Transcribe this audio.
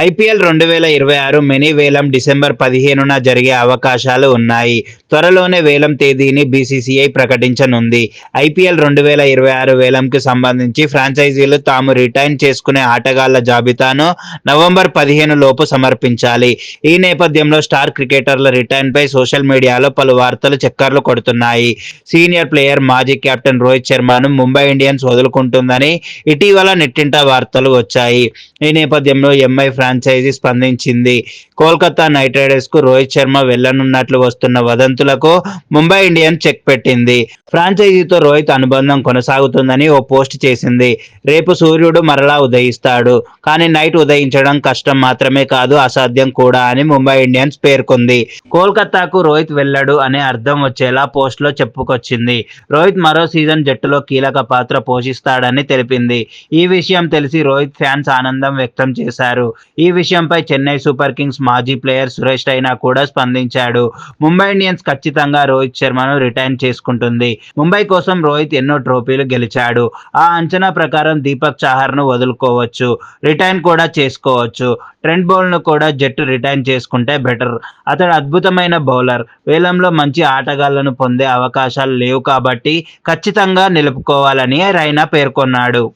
IPL రెండు వేల ఇరవై ఆరు మినీ వేలం డిసెంబర్ పదిహేనున జరిగే అవకాశాలు ఉన్నాయి. త్వరలోనే వేలం తేదీని బీసీసీఐ ప్రకటించనుంది. ఐపీఎల్ రెండు వేల ఇరవై ఆరు వేలంకి సంబంధించి ఫ్రాంచైజీలు తాము రిటైన్ చేసుకునే ఆటగాళ్ళ జాబితాను నవంబర్ పదిహేను లోపు సమర్పించాలి. ఈ నేపథ్యంలో స్టార్ క్రికెటర్ల రిటైన్ పై సోషల్ మీడియాలో పలు వార్తలు చక్కర్లు కొడుతున్నాయి. సీనియర్ ప్లేయర్ మాజీ కెప్టెన్ రోహిత్ శర్మను ముంబై ఇండియన్స్ వదులుకుంటుందని ఇటీవల నెట్టింట వార్తలు వచ్చాయి. ఈ నేపథ్యంలో ఎంఐ ఫ్రాంచైజీ స్పందించింది. కోల్కతా నైట్ రైడర్స్కు రోహిత్ శర్మ వెళ్ళనున్నట్లు వస్తున్న వదంతులకు ముంబై ఇండియన్స్ చెక్ పెట్టింది. ఫ్రాంచైజీతో రోహిత్ అనుబంధం కొనసాగుతుందని ఓ పోస్ట్ చేసింది. రేపు సూర్యుడు మరలా ఉదయిస్తాడు. కానీ నైట్ ఉదయించడం కష్టం మాత్రమే కాదు అసాధ్యం కూడా అని ముంబై ఇండియన్స్ పేర్కొంది. కోల్కతాకు రోహిత్ వెళ్ళడు అనే అర్థం వచ్చేలా పోస్ట్లో చెప్పుకొచ్చింది. రోహిత్ మరో సీజన్ జట్టులో కీలక పాత్ర పోషిస్తాడని తెలిపింది. ఈ విషయం తెలిసి రోహిత్ ఫ్యాన్స్ ఆనందం వ్యక్తం చేశారు. ఈ విషయంపై చెన్నై సూపర్ కింగ్స్ మాజీ ప్లేయర్ సురేష్ రైనా కూడా స్పందించాడు. ముంబై ఇండియన్స్ ఖచ్చితంగా రోహిత్ శర్మను రిటైన్ చేసుకుంటుంది. ముంబై కోసం రోహిత్ ఎన్నో ట్రోఫీలు గెలిచాడు. ఆ అంచనా ప్రకారం దీపక్ చాహర్ను వదులుకోవచ్చు. రిటైన్ కూడా చేసుకోవచ్చు. ట్రెండ్ బౌల్ను కూడా జట్టు రిటైన్ చేసుకుంటే బెటర్. అతడు అద్భుతమైన బౌలర్. వేలంలో మంచి ఆటగాళ్ళను పొందే అవకాశాలు లేవు కాబట్టి ఖచ్చితంగా నిలుపుకోవాలని రైనా పేర్కొన్నాడు.